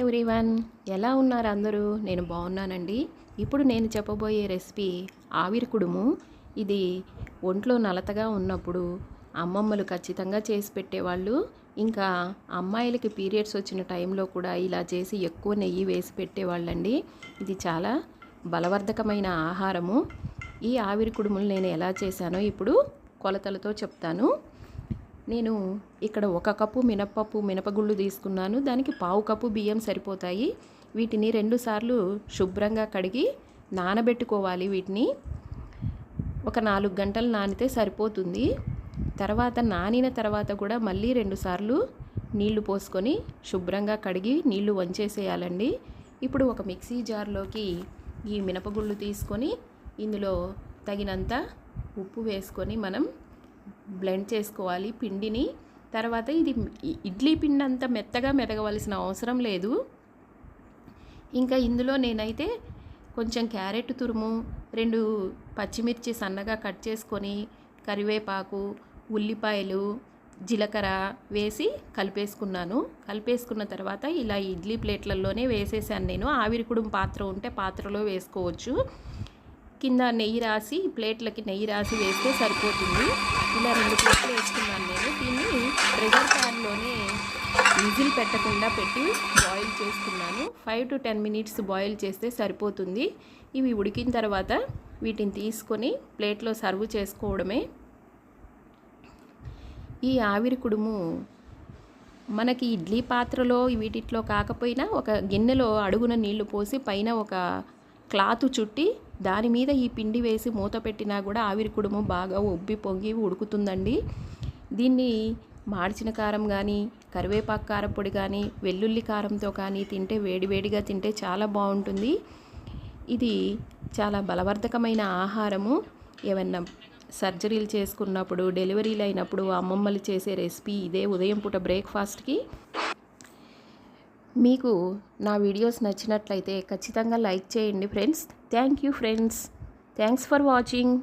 Everyone ఎలా ఉన్నారు అందరూ? నేను బాగున్నానండి. ఇప్పుడు నేను చెప్పబోయే రెసిపీ ఆవిరి కుడుము. ఇది ఒంట్లో నలతగా ఉన్నప్పుడు అమ్మమ్మలు ఖచ్చితంగా చేసి పెట్టేవాళ్ళు. ఇంకా అమ్మాయిలకి పీరియడ్స్ వచ్చిన టైంలో కూడా ఇలా చేసి ఎక్కువ నెయ్యి వేసి పెట్టేవాళ్ళండి. ఇది చాలా బలవర్ధకమైన ఆహారము. ఈ ఆవిరి కుడుములు నేను ఎలా చేశానో ఇప్పుడు కొలతలతో చెప్తాను. నేను ఇక్కడ ఒక కప్పు మినప్పప్పు మినపగుళ్ళు తీసుకున్నాను. దానికి పావు కప్పు బియ్యం సరిపోతాయి. వీటిని రెండు సార్లు శుభ్రంగా కడిగి నానబెట్టుకోవాలి వీటిని. ఒక నాలుగు గంటలు నానితే సరిపోతుంది. తర్వాత నానిన తర్వాత కూడా మళ్ళీ రెండు సార్లు నీళ్ళు పోసుకొని శుభ్రంగా కడిగి నీళ్ళు వంచేసేయాలండి. ఇప్పుడు ఒక మిక్సీ జార్లోకి ఈ మినపగుళ్ళు తీసుకొని ఇందులో తగినంత ఉప్పు వేసుకొని మనం బ్లెండ్ చేసుకోవాలి పిండిని. తర్వాత ఇది ఇడ్లీ పిండి అంత మెత్తగా మెదగవలసిన అవసరం లేదు. ఇంకా ఇందులో నేనైతే కొంచెం క్యారెట్ తురుము రెండు పచ్చిమిర్చి సన్నగా కట్ చేసుకొని కరివేపాకు ఉల్లిపాయలు జీలకర్ర వేసి కలిపేసుకున్నాను. కలిపేసుకున్న తర్వాత ఇలా ఇడ్లీ ప్లేట్లలోనే వేసేసాను నేను. ఆవిరి కుడుం పాత్ర ఉంటే పాత్రలో వేసుకోవచ్చు. కింద నెయ్యి రాసి ప్లేట్లకి నెయ్యి రాసి వేస్తే సరిపోతుంది. ఇలా రెండు ప్లేట్లు వేసుకున్నాను నేను. దీన్ని ప్రెషర్ ప్యాన్లోనే విజిల్ పెట్టకుండా పెట్టి బాయిల్ చేసుకున్నాను. Five to ten minutes boil చేస్తే సరిపోతుంది. ఇవి ఉడికిన తర్వాత వీటిని తీసుకొని ప్లేట్లో సర్వ్ చేసుకోవడమే. ఈ ఆవిరి కుడుము మనకి ఇడ్లీ పాత్రలో వీటిట్లో కాకపోయినా ఒక గిన్నెలో అడుగున నీళ్ళు పోసి పైన ఒక క్లాత్ చుట్టి దాని మీద ఈ పిండి వేసి మూత పెట్టినా కూడా ఆవిరి కుడుము బాగా ఉబ్బి పొంగి ఉడుకుతుందండి. దీన్ని మార్చిన కారం కానీ కరివేపాకు కారపొడి కానీ వెల్లుల్లి కారంతో కానీ తింటే వేడివేడిగా తింటే చాలా బాగుంటుంది. ఇది చాలా బలవర్ధకమైన ఆహారము. ఏమన్నా సర్జరీలు చేసుకున్నప్పుడు డెలివరీలు అయినప్పుడు అమ్మమ్మలు చేసే రెసిపీ ఇదే ఉదయం పూట బ్రేక్ఫాస్ట్కి. మీకు నా వీడియోస్ నచ్చినట్లయితే ఖచ్చితంగా లైక్ చేయండి friends. Thank you friends. Thanks for watching.